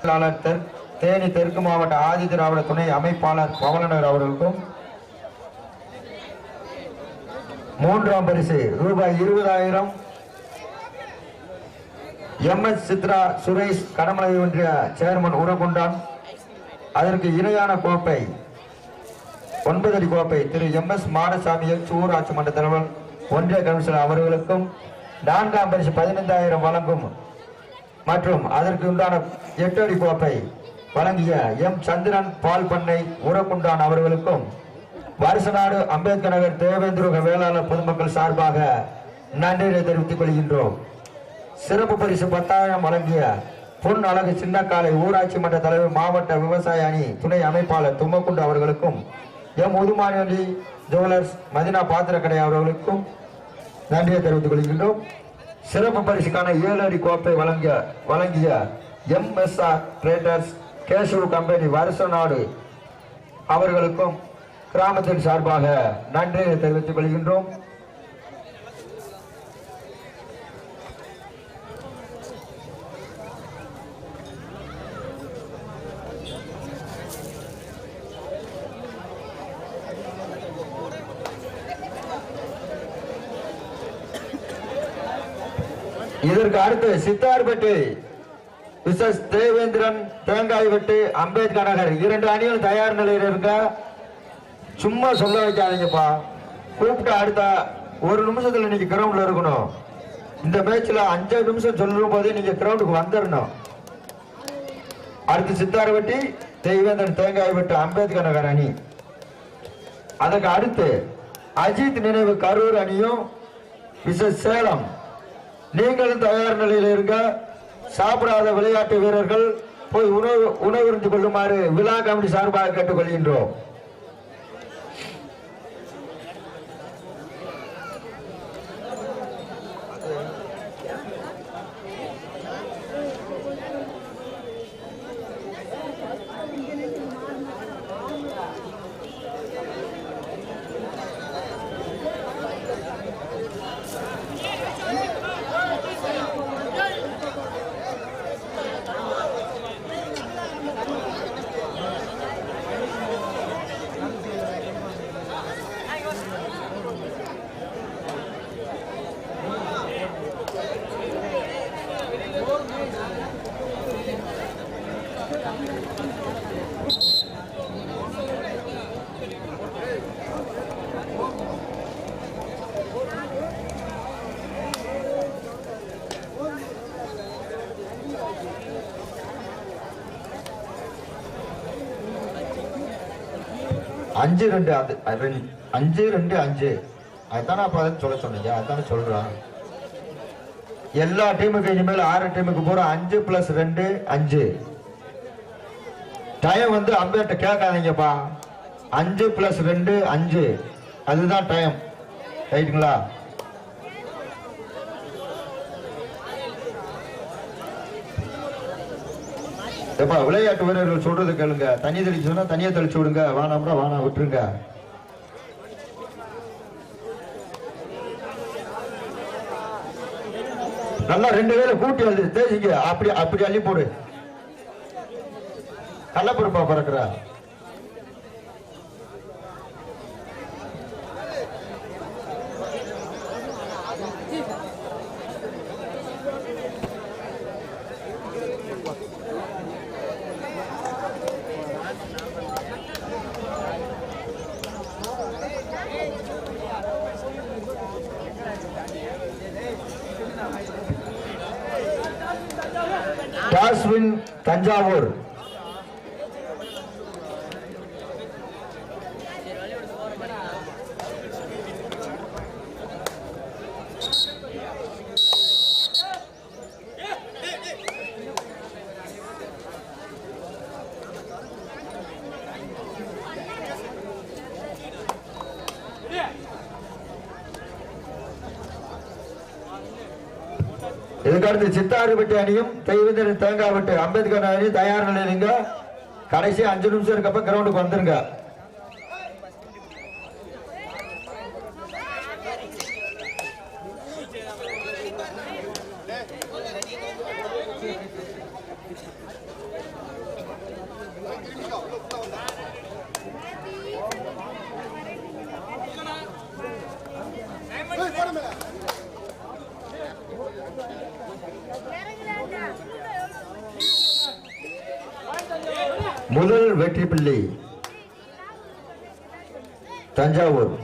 செயலாளர் தேனி தெற்கு மாவட்ட ஆதி திராவிட துணை அமைப்பாளர் பவனனர் அவர்களுக்கும் மூன்றாம் பரிசு ரூபாய் இருபதாயிரம். எம் எஸ் சித்ரா சுரேஷ் கடமலை ஒன்றிய சேர்மன் உரகுண்டான் அதற்கு இணையான கோப்பை ஒன்பது அடி கோப்பை திரு எம் எஸ் மாடசாமி எச் ஊராட்சி மன்ற தலைவர் ஒன்றிய கமிஷனர் அவர்களுக்கும் நான்காம் பரிசு பதினைந்தாயிரம் வழங்கும் மற்றும் அதற்கு உண்டான எட்டடி கோப்பை வழங்கிய எம். சந்திரன் பால் பண்ணை உரக்குண்டான் அவர்களுக்கும் வருசநாடு அம்பேத்கர் நகர் தேவேந்திரக வேளாளர் பொதுமக்கள் சார்பாக நன்றியை தெரிவித்துக் கொள்கின்றோம். சிறப்பு பரிசு பத்தாயிரம் வழங்கிய பொன் அழகு சின்னக்காலை ஊராட்சி மன்ற தலைவர் மாவட்ட விவசாய அணி துணை அமைப்பாளர் தும்மக்குண்டு அவர்களுக்கும் எம். உதுமானி ஜுவலர்ஸ் மதினா பாத்திரக்கடை அவர்களுக்கும் நன்றியை தெரிவித்துக் கொள்கின்றோம். சிறப்பு பரிசுக்கான ஏழு அடி கோப்பை வழங்கிய வழங்கிய எம்எஸ்ஆர் ட்ரேடர்ஸ் கேசவ் கம்பெனி வருஷ நாடு அவர்களுக்கும் கிராமத்தின் சார்பாக நன்றியை தெரிவித்துக் கொள்கின்றோம். இதற்கு அடுத்து சித்தார்பட்டி விசஸ் தேவேந்திரன் தேங்காய் வெட்டு அம்பேத்கர் நகர். இரண்டு அணிகள் தயார் நிலையில் இருக்க? சும்மா சொல்ல வைக்காதீங்கப்பா. கூப்பிட்டு அடுத்த ஒரு நிமிஷத்துல நீங்க கிரவுண்ட்ல இருக்கணும். இந்த மேட்ச்ல அஞ்சு நிமிஷம் சொல்லும் போதே நீங்க கிரவுண்டுக்கு வந்துடணும் அடுத்து சித்தார்பட்டி தேவேந்திரன் தேங்காய் வெட்டு அம்பேத்கர் நகர் அணி. அதுக்கு அடுத்து அஜித் நினைவு கரூர் அணியும் விசஸ் சேலம். நீங்களும் தயார் நிலையில் இருங்க. சாப்பிடாத விளையாட்டு வீரர்கள் போய் உணவு உணவுருந்து கொள்ளுமாறு விழா கமிட்டி சார்பாக கேட்டுக்கொள்கின்றோம். அஞ்சு ரெண்டு அது அஞ்சு ரெண்டு அஞ்சு. அதுதானே அப்ப சொல்ல சொன்னீங்க? அதுதானே சொல்றான் எல்லா டீமுக்கு இனிமேல் ஆறு டீமுக்கு போற அஞ்சு பிளஸ் ரெண்டு அஞ்சு. டைம் வந்து அம்பேட்ட கேட்காதீங்கப்பா. அஞ்சு பிளஸ் ரெண்டு அஞ்சு. அதுதான் டைம் ரைட்டுங்களா எப்பா விளையாட்டு வீரர்கள் சொல்றது கேளுங்க. தண்ணி தெளிச்சு சொன்னா தண்ணியை தெளிச்சு விடுங்க. வானாம்னா வானா விட்டுருங்க. நல்லா ரெண்டு வேலை கூட்டி அள்ளி தேசிங்க அப்படி அப்படி அள்ளி போடு. கள்ளப்பருப்பா பறக்குறா. டாஸ்வின் தஞ்சாவூர். இதுக்கடுத்து சித்தாறுபட்டி அணியும் தெய்வந்தர் தேங்காய்பட்டு அம்பேத்கர் அணி தயார் நிலையிலுங்க கடைசி அஞ்சு நிமிஷம் இருக்கப்ப கிரவுண்டுக்கு வந்துருங்க. முதல் வெற்றி பிள்ளை தஞ்சாவூர்.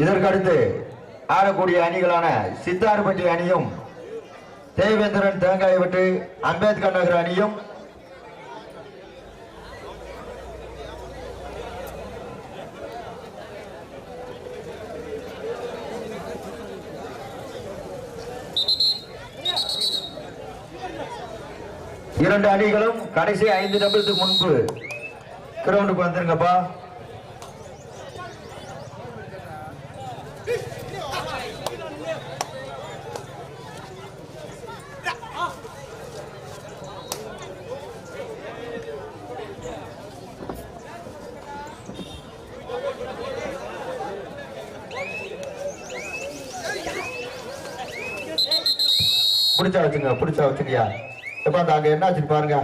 இதற்கடுத்து ஆடக்கூடிய அணிகளான சித்தார்பட்டி அணியும் தேவேந்திரன் தேங்காய் விட்டு அம்பேத்கர் நகர் அணியும் இரண்டு அணிகளும் கடைசி ஐந்து நிமிடத்துக்கு முன்பு கிரவுண்டுக்கு வந்துருங்கப்பா பிடிச்சா வச்சுங்க பிடிச்சா வச்சுங்கயா இப்ப அந்த அங்கே என்ன ஆச்சு பாருங்க.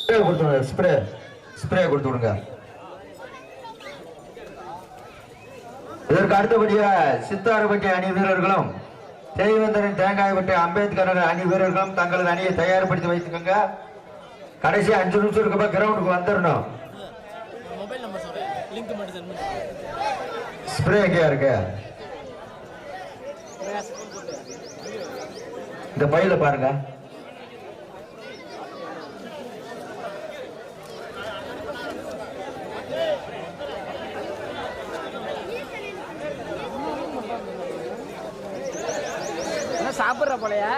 ஸ்ப்ரே கொடுத்துருங்க ஸ்ப்ரே ஸ்ப்ரே கொடுத்து விடுங்க. இதற்கு அடுத்தபடியாக சித்தாறுபட்டி அணி வீரர்களும் தேய்வந்தரின் தேங்காய் வெட்டி அம்பேத்கர் அணி வீரர்களும் தங்களது அணியை தயார்படுத்தி வைத்துக்கோங்க. கடைசி அஞ்சு நிமிஷம் இருக்கப்ப கிரவுண்டுக்கு வந்துடணும் ஸ்ப்ரே எங்கேயா இருக்கு. இந்த பையில பாருங்க. என்ன சாப்பிட்ற போலையா?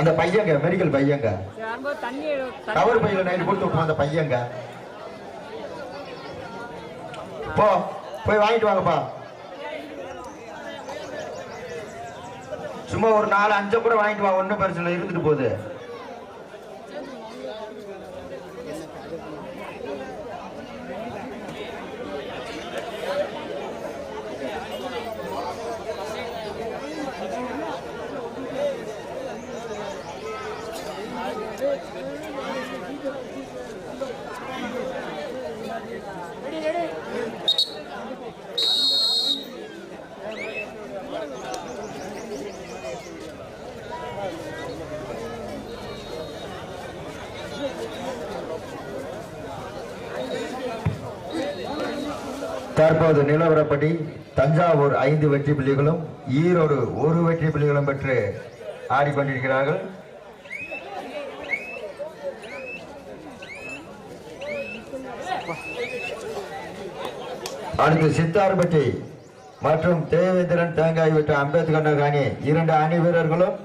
அந்த பையங்க மெடிக்கல் பையங்க. கவர் பையில நைட்டு கொடுத்து அந்த பையங்க. போ போய் வாங்கிட்டு வாங்கப்பா. சும்மா ஒரு நாலு அஞ்சு கூட வாங்கிட்டு வா. ஒன்றும் பிரச்சனை இல்லை, இருந்துட்டு போகுது. தற்போது நிலவரப்படி தஞ்சாவூர் ஐந்து வெற்றி புள்ளிகளும் ஈரோடு ஒரு வெற்றி புள்ளிகளும் பெற்று ஆடிக்கொண்டிருக்கிறார்கள். அடுத்து சித்தார்பட்டி மற்றும் தேவேந்திரன் தேங்காய் விட்டு அம்பேத்கர் நகர் அணி இரண்டு அணி வீரர்களும்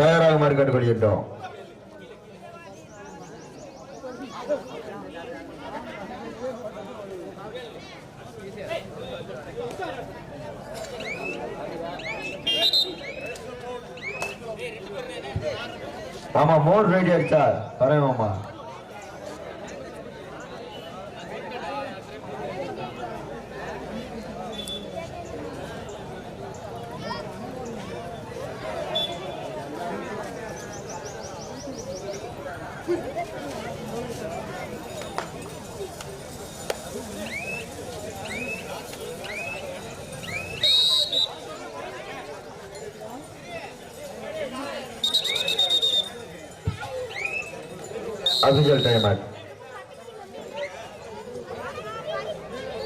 தயாராகுமாறு கேட்டுக்கொள்கின்றோம் ஆமா மோர் ரெடி ஆயிடுச்சா வரேன் மாமா. அபிஷியல் டைம்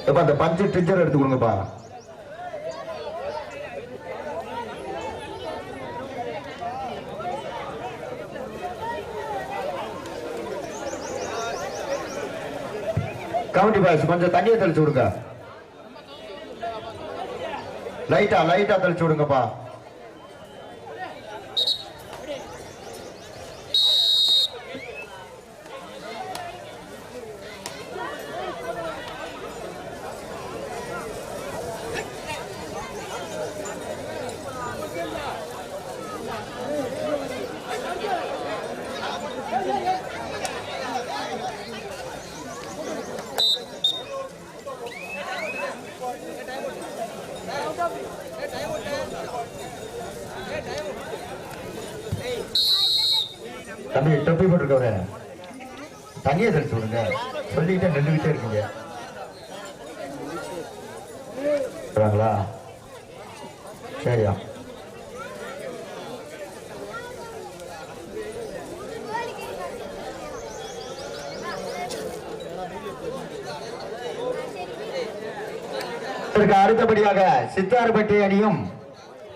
எப்பா அந்த பஞ்சு டிச்சர் எடுத்து கொடுங்கப்பா. கமிட்டி பாய்ஸ் கொஞ்சம் தண்ணியை தெளிச்சு விடுங்க. லைட்டா லைட்டா தெளிச்சு விடுங்கப்பா தம்பி தொப்பி போட்டிருக்கவர தண்ணியை தெளிச்சு விடுங்க சொல்லிக்கிட்டே நின்றுகிட்டே இருக்கீங்க. வராங்களா? சரியா. அடுத்தபடியாக சித்தார்பட்டி அணியும்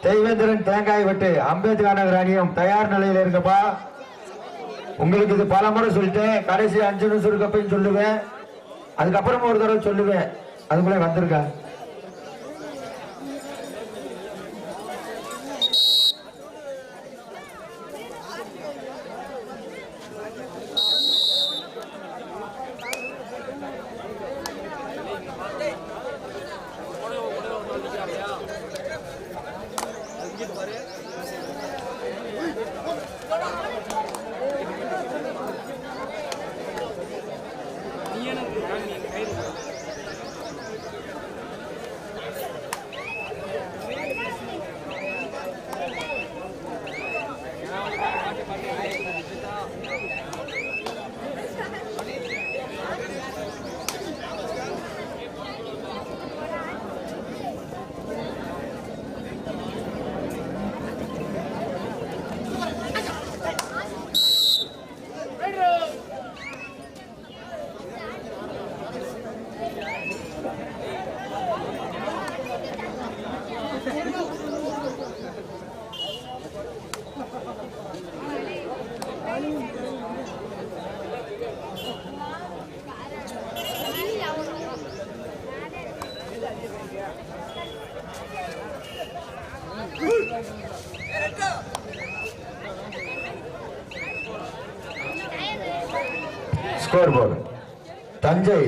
தெய்வேந்திரன் தேங்காய் வெட்டு அம்பேத்கர் நகர் அணியும் தயார் நிலையில் இருக்கப்பா. உங்களுக்கு இது பல முறை சொல்லிட்டேன். கடைசி அஞ்சு நிமிஷம் இருக்கப்பையும் சொல்லுவேன். அதுக்கப்புறமா ஒரு தடவை சொல்லுவேன். அதுக்குள்ளே வந்திருக்கா? ஸ்கோர் போர்டு தஞ்சை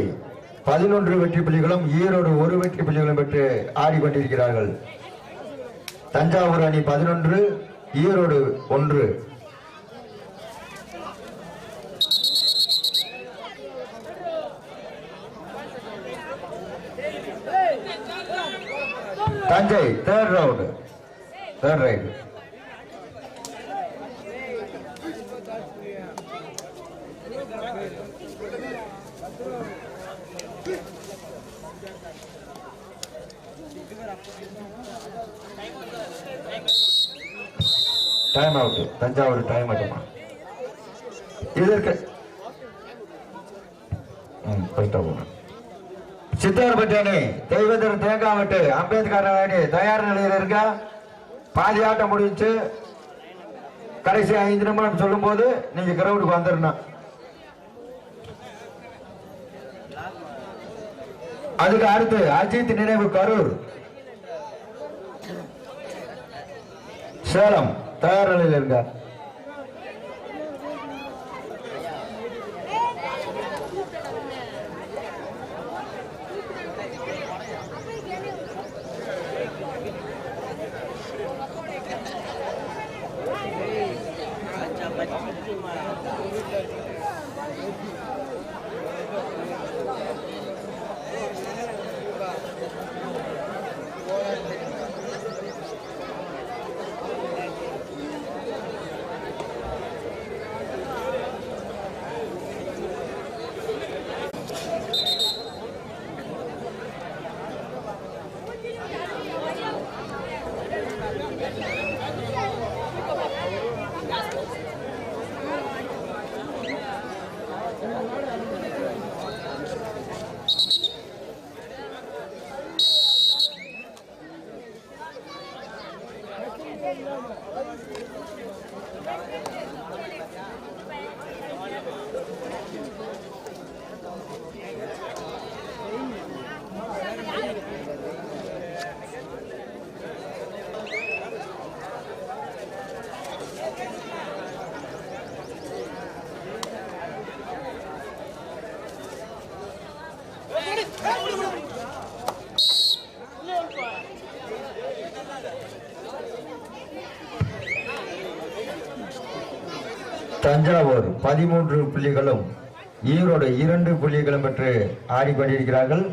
பதினொன்று வெற்றி புள்ளிகளும் ஈரோடு ஒரு வெற்றி புள்ளிகளும் பெற்று ஆடிக்கொண்டிருக்கிறார்கள். தஞ்சாவூர் அணி பதினொன்று ஈரோடு ஒன்று. Thanjai third round sir right time out Thanjavur time அவுட்டுமா இதற்கு சித்தார்பட்டி அணி தெய்வத்தின் தேங்காவட்டு அம்பேத்கர் அணி தயார் நிலையில் இருக்கா? பாதி ஆட்டம் முடிஞ்சு கடைசி ஐந்து நிமிடம் சொல்லும்போது நீங்க கிரவுண்டுக்கு வந்துடணும் அதுக்கு அடுத்து அஜித் நினைவு கரூர். சேலம் தயார் நிலையில் இருக்கா தஞ்சாவூர் பதிமூன்று புள்ளிகளும் ஈரோடு இரண்டு புள்ளிகளும் பெற்று ஆடிக்கொண்டிருக்கிறார்கள்.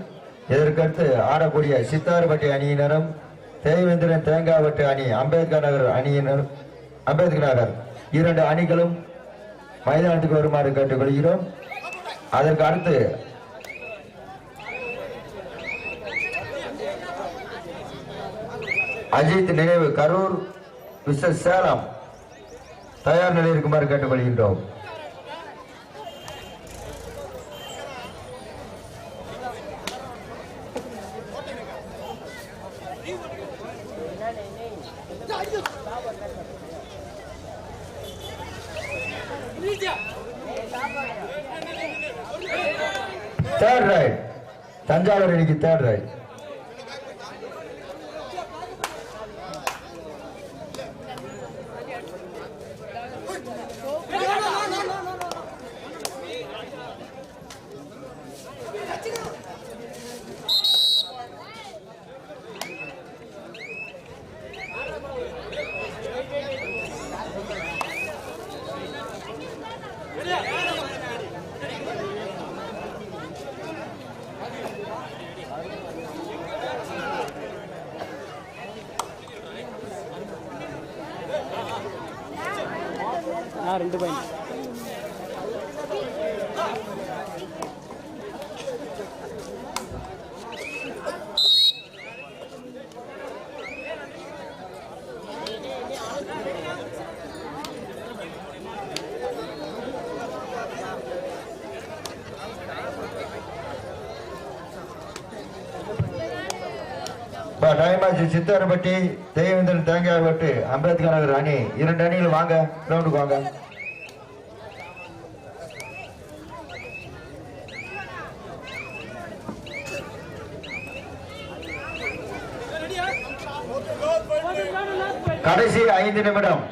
இதற்கடுத்து ஆடக்கூடிய சித்தார்பட்டி அணியினரும் தேவேந்திரன் தேங்காவட்டு அணி அம்பேத்கர் நகர் அணியினர் அம்பேத்கர் நகர் இரண்டு அணிகளும் மைதானத்துக்கு வருமாறு கேட்டுக்கொள்கிறோம். அதற்கு அடுத்து அஜித் நினைவு கரூர் விசஸ் சேலம் தயார் நிலை இருக்குமாறு கேட்டுக்கொள்கின்றோம். தேர்ட் ரைட் தஞ்சாவூர் அணிக்கு தேர்ட் ரைட் ரெண்டு பாயிண்ட் டைம் சித்தாரப்பட்டி தேவேந்திரன் தேங்காய் வெட்டு அம்பேத்கர் நகர் அணி. இரண்டு அணிகள் வாங்க கிரவுண்டுக்கு வாங்க. கடைசி ஐந்து நிமிடம்.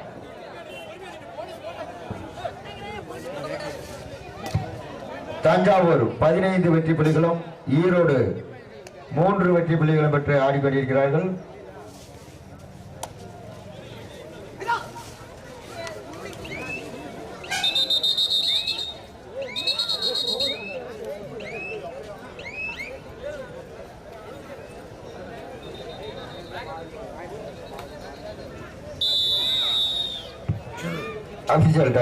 தஞ்சாவூர் பதினைந்து வெற்றி புள்ளிகளும் ஈரோடு மூன்று வெற்றி புள்ளிகளும் பெற்று ஆடிக்கொண்டிருக்கிறார்கள். அபிஷியல்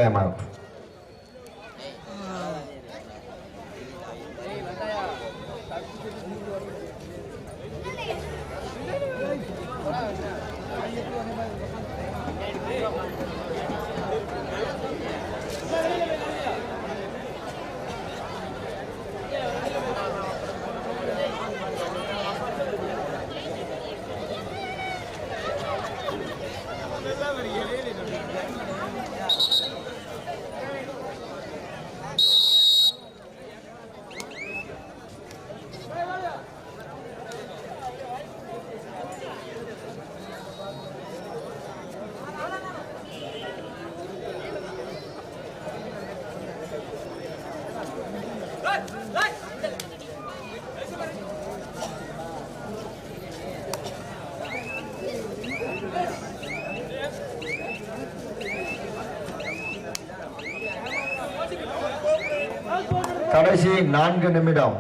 கடைசி நான்கு நிமிடம்.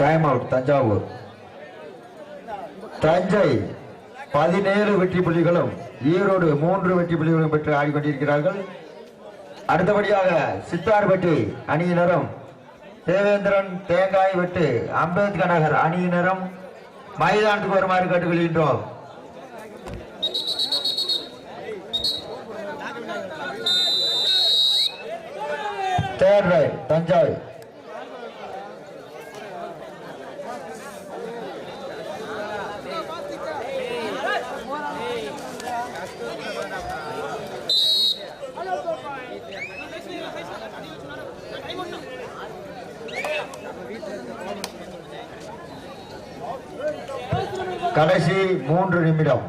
Time out Thanjavur. தஞ்சை பதினேழு வெற்றி புள்ளிகளும் ஈரோடு மூன்று வெற்றி புள்ளிகளும் பெற்று ஆடிக்கொண்டிருக்கிறார்கள். அடுத்தபடியாக சித்தார்பட்டி அணியினரும் தேவேந்திரன் தேங்காய் வெட்டு அம்பேத்கர் நகர் அணியினரும் மைதானத்துக்கு வருமாறு கேட்டுக்கொள்கின்றோம். தேர்ட் தஞ்சாவூர் கடைசி மூன்று நிமிடம்.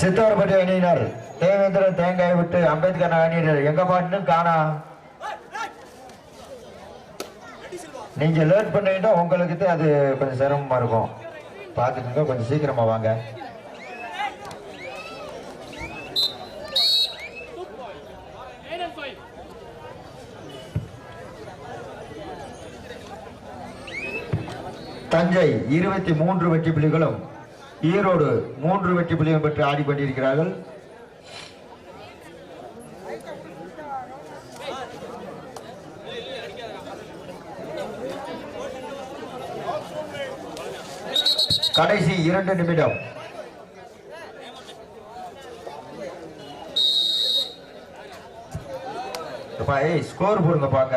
சித்தார்பட்டி அணியினர் தேவேந்திரன் தேங்காய் விட்டு அம்பேத்கர் அணியினர் எங்க பாட்டுன்னு காணா? நீங்க லேட் பண்ணிட்டா உங்களுக்கு தான் அது கொஞ்சம் சிரமமா இருக்கும். பாத்துக்கோங்க கொஞ்சம் சீக்கிரமா வாங்க. தஞ்சை இருபத்தி மூன்று வெற்றி புள்ளிகளும் ஈரோடு மூன்று வெற்றி புள்ளியும் பெற்று ஆடிக்கொண்டிருக்கிறார்கள் கடைசி இரண்டு நிமிடம். ஸ்கோர் போடுங்க பாக்க.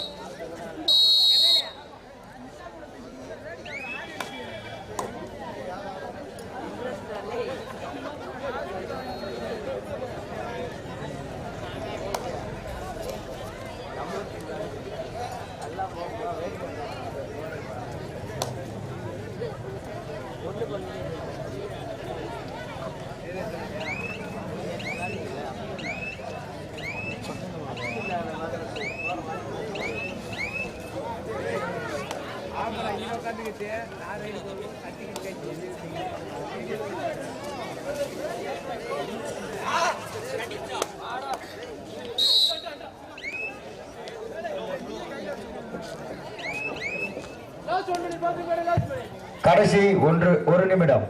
கடைசி ஒன்று ஒரு நிமிடம்.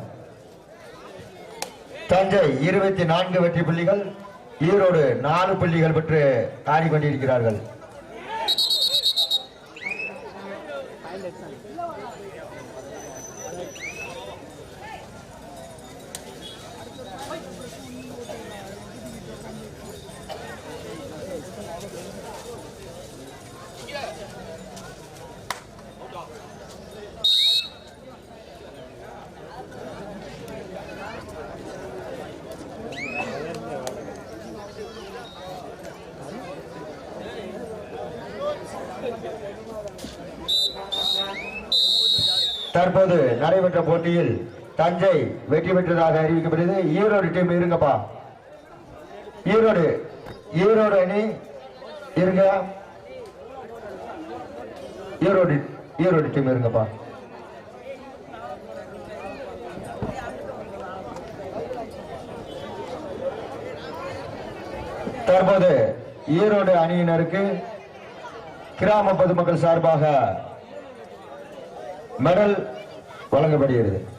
தஞ்சை இருபத்தி நான்கு வெற்றி புள்ளிகள் ஈரோடு நாலு புள்ளிகள் பெற்று ஆடிக்கொண்டிருக்கிறார்கள் தற்போது நடைபெற்ற போட்டியில் தஞ்சை வெற்றி பெற்றதாக அறிவிக்கப்படுகிறது ஈரோடு டீம் இருங்கப்பா. ஈரோடு ஈரோடு அணி இருங்க. ஈரோடு ஈரோடு டீம் இருங்கப்பா. தற்போது ஈரோடு அணியினருக்கு கிராம பொதுமக்கள் சார்பாக மெடல் வழங்கப்படுகிறது.